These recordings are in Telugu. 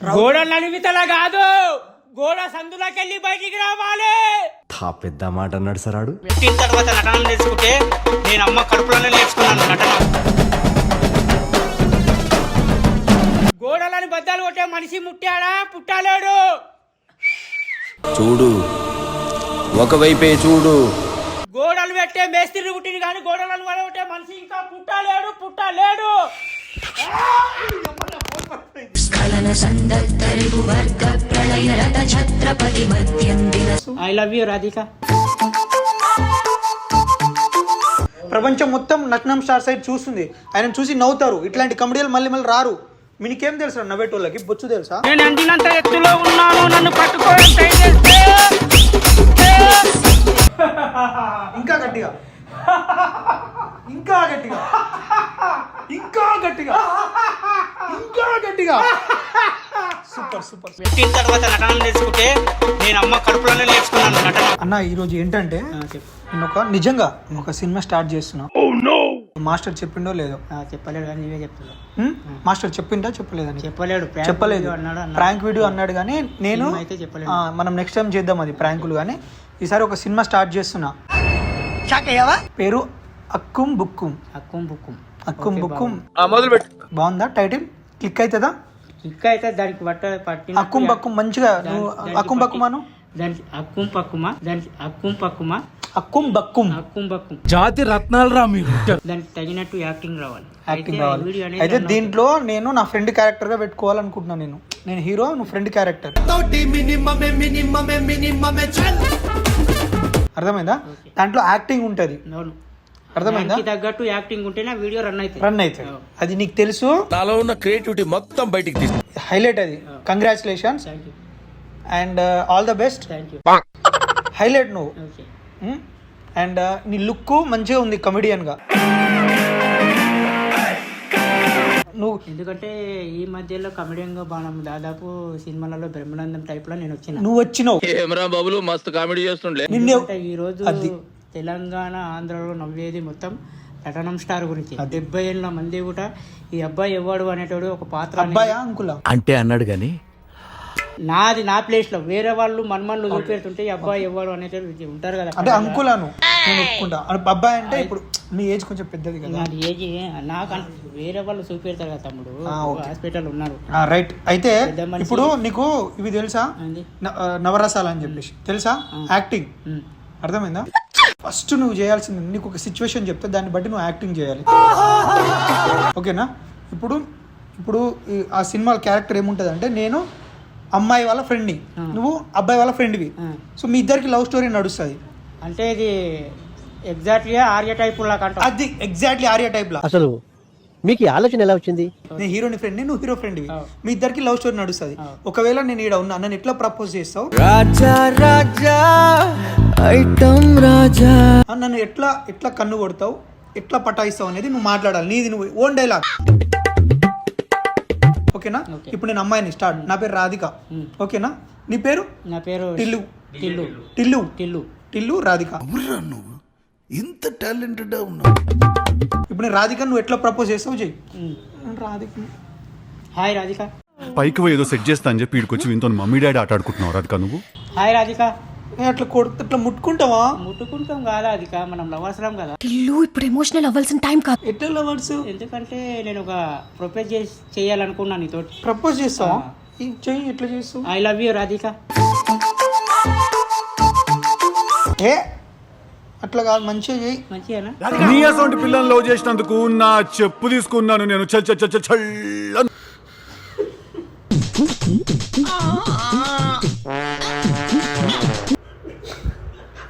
గోడ నలిమితల కాదు. గోడ సందులోకెళ్ళి బయటికి రావాలి. తా పెద్ద మాట అన్నాడు సార్ ఆడు పుట్టిన తర్వాత నటన నేర్చుకుంటే నేను అమ్మ కడుపులోనే నేర్చుకున్నాను నటన. గోడలని బద్దలు కొట్టే మనిషి ముట్టాడా? పుట్టాలేడు. చూడు. ఒకవైపే చూడు. గోడలు పెట్టే మేస్త్రి పుట్టింది కానీ గోడలను కొట్టే మనిషి ఇంకా పుట్టాలేడు పుట్టాలేడు. స్ఖలన సందత్తరిగు వర్గ ప్రళయ రథ ఛత్రపతి మధ్యం దిన ఐ లవ్ యూ రాధిక ప్రపంచం మొత్తం నగ్నం స్టార్ సైడ్ చూస్తుంది. ఆయన చూసి నవ్వుతారు. ఇట్లాంటి కమెడీలు మళ్ళీ మళ్ళీ రారు. మీకేం తెలుసా నవ్వేటోళ్ళకి? బొచ్చు తెలుసా? నేను అందినంత ఎత్తులో ఉన్నాను. నన్ను పట్టుకోవడం ఇంకా గట్టిగా. ఇంకా గట్టిగా. ఇంకా గట్టిగా. ఇంకా గట్టిగా. సూపర్ సూపర్ పుట్టిన తర్వాత నటన నేర్చుకుంటే నేను అమ్మ కడుపులోనే నేర్చుకున్నాను నటన. అన్న ఈరోజు ఏంటంటే నేను ఒక నిజంగా నేను ఒక సినిమా స్టార్ట్ చేస్తున్నా. మాస్టర్ చెప్పిండో లేదో? చెప్పలేడు కానీ నీవే చెప్తున్నావు. హ్మ్? మాస్టర్ చెప్పిండా చెప్పలేదని చెప్పలేడు చెప్పలేదు. అన్నాడు? అన్నాడు. ప్రాంక్ వీడియో అన్నాడు కానీ నేను అయితే చెప్పలేదు. ఆ, మనం నెక్స్ట్ టైం చేద్దాం అది ప్రాంకులు కానీ. ఈసారి ఒక సినిమా స్టార్ట్ చేస్తున్నా. పేరు అక్కుం బుక్కుం అక్కుం బుక్కుం అక్కుం బుక్కుం మొదలు పెట్టు బాగుందా? టైటిల్ క్లిక్ అవుతుందా? ఇంకా అయితే దానికి బట్ట పట్టిన అక్కుం బక్కుం మంచిగా నువ్వు అక్కుం బక్కుమాను దానికి అక్కుం పక్కుమా దానికి అక్కుం పక్కుమా అక్కుం బక్కుం అక్కుం బక్కుం జాతి రత్నాలు రా మీరు దానికి తగినట్టు యాక్టింగ్ రావాలి. యాక్టింగ్ అయితే రావాలి. అయితే దీంట్లో నేను నా ఫ్రెండ్ క్యారెక్టర్గా పెట్టుకోవాలనుకుంటున్నాను నేను. నేను హీరో నువ్వు ఫ్రెండ్ క్యారెక్టర్. అర్థమైందా? దాంట్లో యాక్టింగ్ ఉంటది. అవును అర్థమైందా? తగ్గట్టు యాక్టింగ్ ఉంటేనే వీడియో రన్ అవుతుంది. రన్ అవుతుంది. అది నీకు తెలుసు? నాలో ఉన్న క్రియేటివిటీ మొత్తం బయటికి తీస్తా హైలైట్ అది. Congratulations thank you and all the best thank you highlight నువ్వు. ఓకే అండ్ నీ లుక్ మంచిగా ఉంది కమెడియన్గా. నువ్వు ఎందుకంటే ఈ మధ్యలో కమెడియన్గా బాణం దాదాపు సినిమాలలో బ్రహ్మానందం టైప్లో నేను వచ్చిన. నువ్వు వచ్చినావు. బాబులు మస్తు కామెడీ చేస్తుండే. ఈ రోజు అది. తెలంగాణ ఆంధ్రలో నవ్వేది మొత్తం నటనం స్టార్ గురించి. డెబ్బై ఏళ్ళ మంది కూడా ఈ అబ్బాయి ఎవడు అనేటోడు ఒక పాత్ర అంకులా? అంటే అన్నాడు గాని నాది నా ప్లేస్లో వేరే వాళ్ళు మన్మన్లు చూపెడుతుంటే ఈ అబ్బాయి ఎవడు అనేటోడు ఉంటారు కదా అంటే అంకులాను నేను ఒప్పుకుంటా. అంటే అబ్బాయి అంటే ఇప్పుడు నీ ఏజ్ కొంచెం పెద్దది కదా. నాది ఏజ్ నాకు అన్- వేరే వాళ్ళు చూపెడతారు కదా తమ్ముడు. హాస్పిటల్ ఉన్నారు. రైట్. అయితే. ఇప్పుడు నీకు ఇవి తెలుసా? నవరసాలు అని చెప్పేసి. తెలుసా? యాక్టింగ్. అర్థమైందా? ఫస్ట్ నువ్వు చేయాల్సింది నీకు ఒక సిచ్యువేషన్ చెప్తే దాన్ని బట్టి నువ్వు యాక్టింగ్ చేయాలి. ఓకేనా? ఇప్పుడు ఇప్పుడు ఈ- ఆ సినిమా క్యారెక్టర్ ఏముంటుంది అంటే నేను అమ్మాయి వాళ్ళ ఫ్రెండ్ని నువ్వు అబ్బాయి వాళ్ళ ఫ్రెండ్వి. సో మీ ఇద్దరికి లవ్ స్టోరీ నడుస్తుంది. అంటే ఇది ఎగ్జాక్ట్లీగా ఆర్య టైప్ లాగా అది ఎగ్జాక్ట్లీ ఆర్య టైప్ లా. అసలు మీకు ఈ ఆలోచన ఎలా వచ్చింది? నేను హీరోని ఫ్రెండ్ని నువ్వు హీరో ఫ్రెండ్వి ఆ. మీ ఇద్దరికి లవ్ స్టోరీ నడుస్తుంది. ఒకవేళ నేను ఈడ ఉన్నా నన్ను ఎట్లా ప్రపోజ్ చేస్తావు? రాజా రాజా ఐటమ్ రాజా. నన్ను ఎట్లా ఎట్లా కన్ను కొడతావు? ఎట్లా పటాయిస్తావు అనేది నువ్వు మాట్లాడాలి. నీది నువ్వు ఓన్ డైలాగ్ ఓకేనా? ఇప్పుడు నేను అమ్మాయిని స్టార్ట్ నా పేరు రాధిక. ఓకేనా? నీ పేరు? నా పేరు టిల్లు. టిల్లు. టిల్లు. టిల్లు. టిల్లు రాధిక. ఇంత టాలెంటెడ్ ఉన్నావు. ఇప్పుడు నేను రాధిక నువ్వు ఎట్లా ప్రపోజ్ చేస్తావు చెయ్యి. రాధిక. హాయ్ రాధిక. పైకి పోయి ఏదో సెట్ చేస్తా అని చెప్పి వీడికి వీంతో మమ్మీ డాడీ ఆట ఆడుకుంటున్నావు రాధిక నువ్వు? హాయ్ రాధిక. ఏ, అట్లా కొడు అట్లా ముట్టుకుంటావా? ముట్టుకుంటాం కాదా అధిక మనం లవర్సరం కదా. ఇల్లు ఇప్పుడు ఎమోషనల్ అవ్వాల్సిన టైం కాదు. ఎట్లా లవర్స్ ఎందుకంటే నేను ఒక ప్రొపోజ్ చేసి చేయాలనుకున్నాను నీతోటి. ప్రపోజ్ చేస్తావా? చెయ్యి ఎట్లా చేస్తావు? I love you Radhika. ఏ? అట్లా కాదు మంచిగా మంచిగానా? నీ అసొంటి పిల్లల్ని లవ్ చేసినందుకు నా చెప్పు తీసుకున్నాను నేను. చల్ చల్ చల్ చల్ చల్ల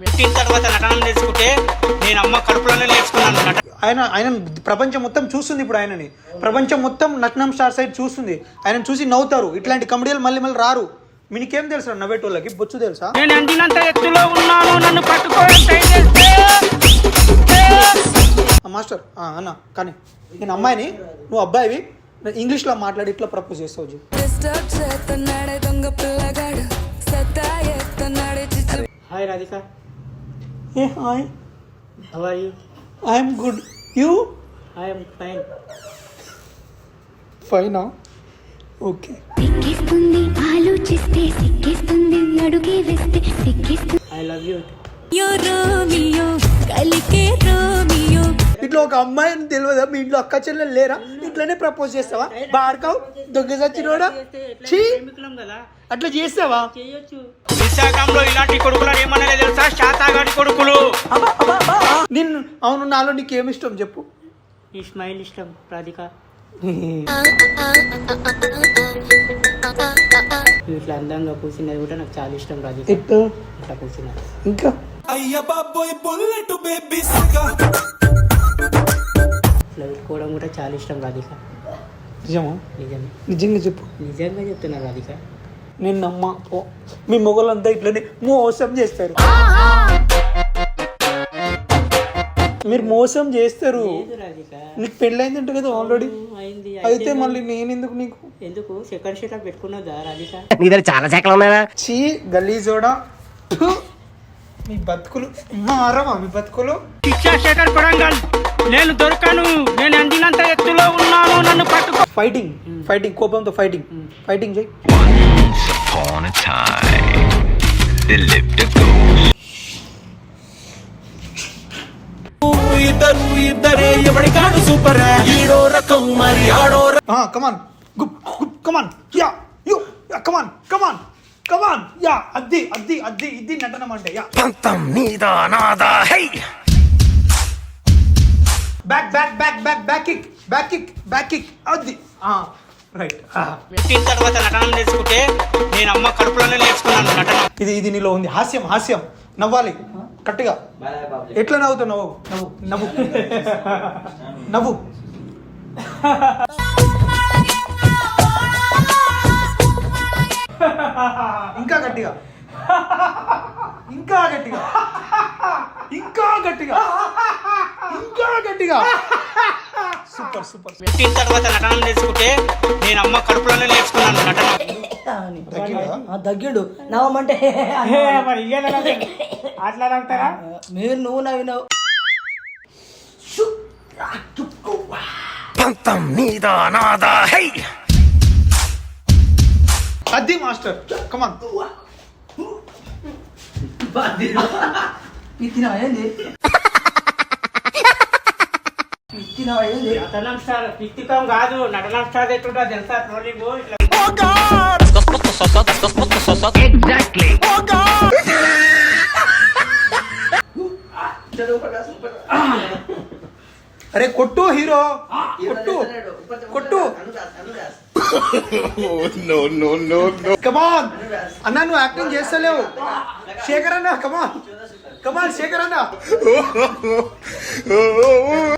పుట్టిన తర్వాత నటన నేర్చుకుంటే నేను అమ్మ కడుపులోనే నేర్చుకున్నాను. నటన ఆయన ఆయన ప్రపంచం మొత్తం చూస్తుంది ఇప్పుడు ఆయనని. ప్రపంచం మొత్తం నగ్నం స్టార్ సైడ్ చూస్తుంది. ఆయన చూసి నవ్వుతారు. ఇట్లాంటి కమెడీలు మళ్ళీ మళ్ళీ రారు. మీకేం తెలుసా? నవ్వేటోళ్ళకి బొచ్చు తెలుసా? నేను అందినంత ఎత్తులో ఉన్నాను నన్ను పట్టుకోవడం మాస్టర్ ఆ, అన్న కానీ నేను అమ్మాయిని నువ్వు అబ్బాయివి ఇంగ్లీష్లో మాట్లాడి ఇట్లా ప్రపోజ్ చేస్తావు hi Radhika A hi how are you I'm good you I'm fine ఫైనా okay ఎక్కిస్తుంది చూస్తే సిక్కిస్తుంది అడుగే వేస్తే సిక్కిస్తుంది ఐ లవ్ యూ రోమియో కలికే రోమియో. ఇట్లా ఒక అమ్మాయిని తెలియదా? మీ ఇంట్లో అక్క చెల్లెలు లేరా? ఇట్లనే ప్రపోజ్ చేస్తావా? బార్కావ్ దొంగ సచ్చినోడా? చీ! అట్లా చేస్తావా? చేయొచ్చు. విశాఖంలో ఇలాంటి కొడుకులు ఏమన్నా తెలుసా? శాతాగాడి కొడుకులు. నిన్ను అవును నాలో నీకు ఏమి ఇష్టం చెప్పు. ఈ స్మైల్ ఇష్టం రాధిక. ఇట్లా అందంగా కూర్చున్నది కూడా నాకు చాలా ఇష్టం రాధిక ఎట్టు ఇట్లా కూర్చున్నది ఇంకా? ఇట్లా పెట్టుకోవడం కూడా చాలా ఇష్టం రాధిక. నిజమా? నిజమే. నిజంగా చెప్పు. నిజంగా చెప్తున్నా రాధిక. నేను నమ్మ ఓ, మీ మొగలంతా ఇట్లనే మోసం చేస్తారు. మీరు మోసం చేస్తారు. లేదు రాధిక. నీకు పెళ్ళైందంట కదా ఆల్రెడీ అయితే మళ్ళీ నేను ఎందుకు నీకు? ఎందుకు? సెకండ్ షీట్ పెట్టుకున్నదా రాధిక? నీ దగ్గర చాలా శాఖలు ఉన్నాయా చీ గలీజోడా. మీ బతుకులు. మారమా మీ బతుకులు? శేఖర్ కొడంగల్. నేను దొరకను. నేను అందినంత ఎత్తులో ఉన్నాను. నన్ను పట్టుకో. ఫైటింగ్ ఫైటింగ్ కోపంతో ఫైటింగ్ ఫైటింగ్ చేయి. కమాన్ గుప్ గుప్ come on yeah you come on come on come on yeah అద్ది అద్ది అద్ది ఇది నటనం అంటే yeah back back back back back kick back kick back kick అద్ది రైట్ పెట్టిన తర్వాత నటనం నేర్చుకుంటే నేను అమ్మ కడుపులోనే నేర్చుకున్నాను నటన. ఇది ఇది నీలో ఉంది. హాస్యం హాస్యం. నవ్వాలి. గట్టిగా ఎట్లా నవ్వుతావు నవ్వు? నవ్వు. నవ్వు. నవ్వు. ఇంకా గట్టిగా. ఇంకా గట్టిగా. ఇంకా గట్టిగా. ఇంకా గట్టిగా. Super super. పెట్టిన తర్వాత నటనం నేర్చుకుంటే నేను అమ్మ కడుపులోనే నేర్చుకున్నాను నటన. తగ్గిందా? తగ్గిండు. నవ్వమంటే మరి అట్లా నవ్వుతారా మీరు నువ్వు నవ్వినావు. అది మాస్టర్. కమాన్ ఇచ్చినావా ఏంది ఇచ్చినావా ఏంది? నటనం స్టార్ పిత్తికం కాదు నటనం స్టార్ ఎట్లుంటా తెలుసా? ట్రోలింగ్ ఇట్లా అరే కొట్టు హీరో. కొట్టు. కొట్టు. కమాన్ అన్న నువ్వు యాక్టింగ్ చేస్తలేవు. శేఖర్ అన్న కమాన్ కమాన్ శేఖర్ అన్న.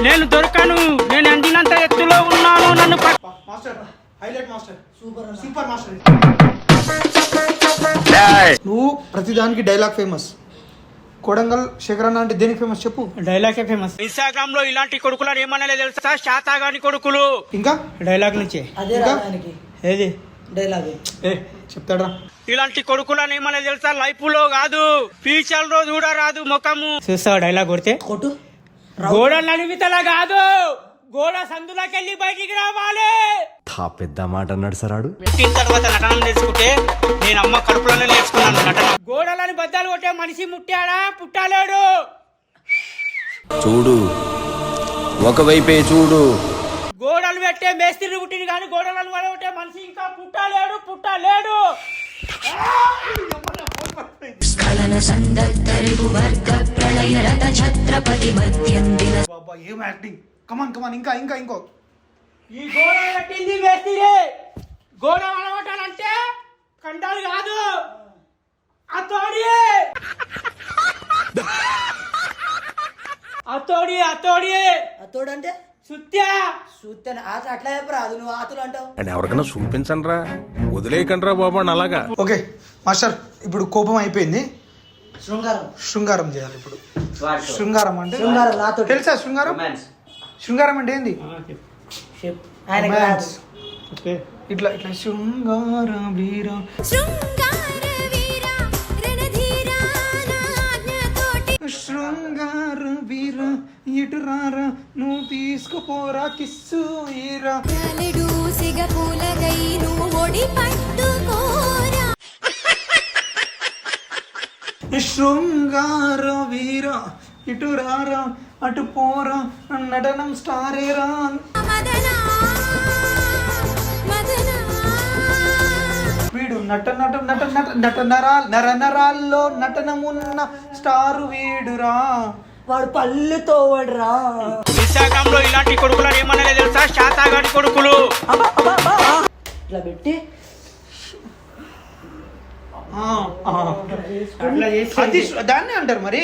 నేను దొరకను నేను అందినంత ఎత్తులో ఉన్నాను నన్ను master highlight master super super master. నువ్వు ప్రతిదానికి డైలాగ్ ఫేమస్. కొడంగల్ శేఖర్ అన్న అంటే దేనికి ఫేమస్ చెప్పు. Dialogue famous? ఇన్స్టాగ్రామ్లో ఇలాంటి కొడుకులు ఏమన్నా తెలుసా? శాతాగాని కొడుకులు. ఇంకా? డైలాగ్ నుంచే. ఏది? డైలాగ్. ఏ చెప్తాడా ఇలాంటి కొడుకులని ఏమన్నా తెలుసా? లైఫ్లో కాదు. ఫ్యూచర్లో కూడా రాదు ముఖము. చూస్తావా డైలాగ్ కొడితే? కొట్టు. గోడ నడిమితల కాదు గోడ సందులోకెళ్ళి బయటికి రావాలి. తా పెద్ద మాట అన్నాడు సార్ ఆడు పెట్టిన తర్వాత నటనం నేర్చుకుంటే నేను అమ్మ కడుపులోనే నేర్చుకున్నాను నటన. గోడలని బద్దలు కొట్టే మనిషి ముట్టాడా? పుట్టాలేడు. చూడు ఒకవైపే చూడు. గోడలు పెట్టే మేస్త్రి పుట్టింది కానీ గోడలను కొట్టే మనిషి ఇంకా పుట్టాలేడు పుట్టాలేడు. బాబా ఏం యాక్టింగ్ కమాన్ కమాన్ ఇంకా ఇంకా ఇంకో. ఈ గోడ కట్టింది వేసిరే గోడ వడగొట్టాలంటే కాదు. అతోడి అతోడి అతోడి అతోడు అంటే అట్లా చెప్పరా అది నువ్వు ఆతులు అంటావు. ఎవరికైనా చూపించండి రా వదిలేయకండ్రా బాబు అని అలాగా. ఓకే మాస్టర్ ఇప్పుడు కోపం అయిపోయింది. శృంగారం. శృంగారం చేయాలి ఇప్పుడు. శృంగారం అంటే? శృంగారం నాతో తెలుసా శృంగారం? శృంగారం అంటే ఏంది? చెప్పు. Romance. ఇట్లా ఇట్లా శృంగార వీర. శృంగార వీర ఇటు రారా నువ్వు తీసుకుపోరా కిస్సు ఈరా. శృంగార వీర ఇటు రారా అటు పోరా నటనం స్టారేరా వీడు నట నట నట నట నట నరాల్ నర నరాల్లో నటనమున్న స్టారు వీడురా. వాడు పళ్ళుతో వాడురా విశాఖంలో ఇలాంటి కొడుకులు ఏమన్నా తెలుసా? శాతాగాడి కొడుకులు. ఇట్లా పెట్టి. అది దాన్నే అంటారు మరి.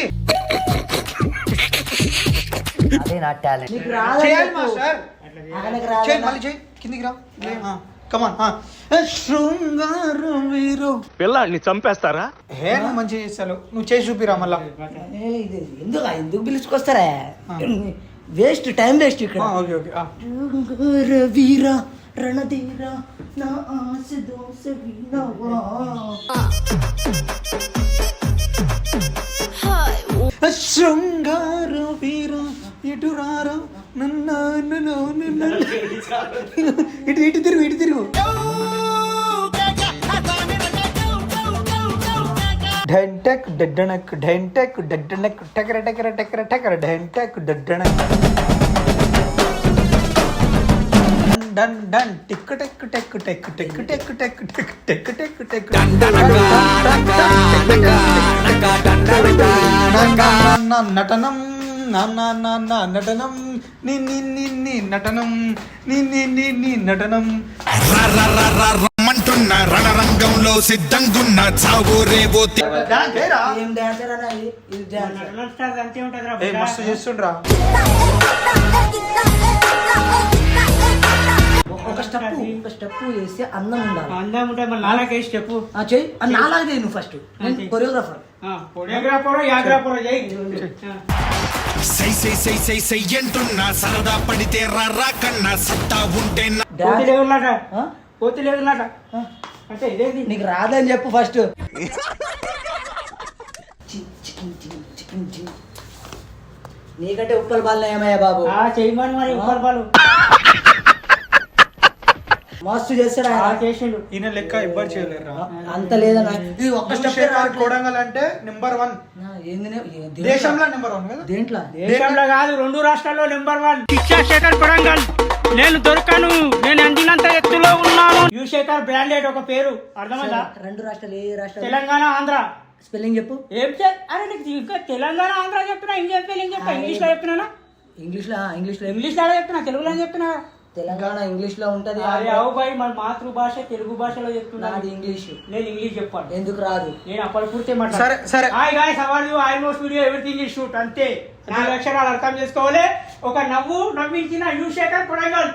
అదే నా టాలెంట్. చేయాలి మాస్టర్ మళ్ళీ చేయి. కిందికి రా. కమాన్ శృంగార వీరు. పిల్లాన్ని చంపేస్తారా? హే నువ్వు మంచిగా చేస్తావు నువ్వు చేసి చూపిరా మళ్ళా. ఏ, ఇది ఎందుకు ఎందుకు పిలుచుకొస్తారా? వేస్ట్ టైం వేస్ట్ ఇక్కడ. ఓకే ఓకే ఆ. శృంగార వీర రణధీర నా ఆశ దోశ వినవా? శృంగార వీర. ఇటు రారా నన్న నన్ను ఇటు ఇటు తిరుగు ఇటు తిరుగు ఢెంటెక్ డెడ్డనక్ ఢెంటెక్ డెడ్డనక్ టెకర టెకర టెకర టెకర ఢెంటెక్ డెడ్డనక్ డన్ డన్ టిక్ టెక్ టెక్ టెక్ టెక్ టెక్ టెక్ టెక్ టెక్ టెక్ టెక్ నటనం నటనం. నటనం. నిన్ని నిన్ని నటనం. రమ్మంటున్న. రణరంగంలో సిద్ధంగున్న. చావు రేవో చేస్తుండ్రా. ఒక స్టెప్ ఒక స్టెప్ వేస్తే అందం ఉండాలి. అందం ఉంటే మరి నాలాగే స్టెప్ చెయ్యి నాలాగే నువ్వు ఫస్ట్ కొరియోగ్రాఫర్ కొరియోగ్రాఫర్ యాగ్రాఫర్ చెయ్యి సై సై సై సై సై అంటున్నా సరదా పడితే రారా కన్నా సత్తా ఉంటే నా కోతి లేవులాట ఆ? కోతి లేవులాట అంటే ఇదేంటి నీకు రాదని చెప్పు ఫస్ట్. నీకంటే ఉప్పల్ బాల్ ఏమయ్యా బాబు. ఆ చేయమని మరి ఉప్పర్ పాలు మస్తు చేస్తాడు చేసిండు. ఈయన లెక్క ఎవ్వరు చేయలేరు అంత లేదన్నా. ఇది ఒక్క స్టెప్ కొడంగల్ అంటే నెంబర్ వన్ ఏంది దేశంలో నెంబర్ వన్ కదా? దేంట్లో? దేశంలో కాదు రెండు రాష్ట్రాల్లో నెంబర్ వన్ శేఖర్ కొడంగల్. నేను దొరకను. నేను అందినంత ఎత్తులో ఉన్నాను. యుశేఖర్ బ్రాండెడ్ ఒక పేరు. అర్థమైందా? రెండు రాష్ట్రాలు ఏ రాష్ట్రాలు? తెలంగాణ ఆంధ్ర. స్పెల్లింగ్ చెప్పు. ఏం చే? అరే నీకు ఇంకా తెలంగాణ ఆంధ్ర చెప్తున్నా. ఇంకేం పేరు చెప్పా? ఇంగ్లీష్లో చెప్తున్నా ఇంగ్లీష్లో ఇంగ్లీష్లో ఇంగ్లీష్లో చెప్తున్నా తెలుగులో చెప్తున్నా. తెలంగాణ ఇంగ్లీష్లో ఉంటది అరే అవు బాయ్ మన మాతృభాష తెలుగు భాషలో చెప్తున్నా నాది ఇంగ్లీష్. నేను ఇంగ్లీష్ చెప్పాను. ఎందుకు రాదు? నేను అప్పటి పూర్తి సరే, సరే. Hi guys how are you almost video everything is shoot అంతే. నాలుగు అక్షరాలు అర్థం చేసుకోవాలి. ఒక నవ్వు నవ్వించిన యూ శేఖర్ కొడంగల్.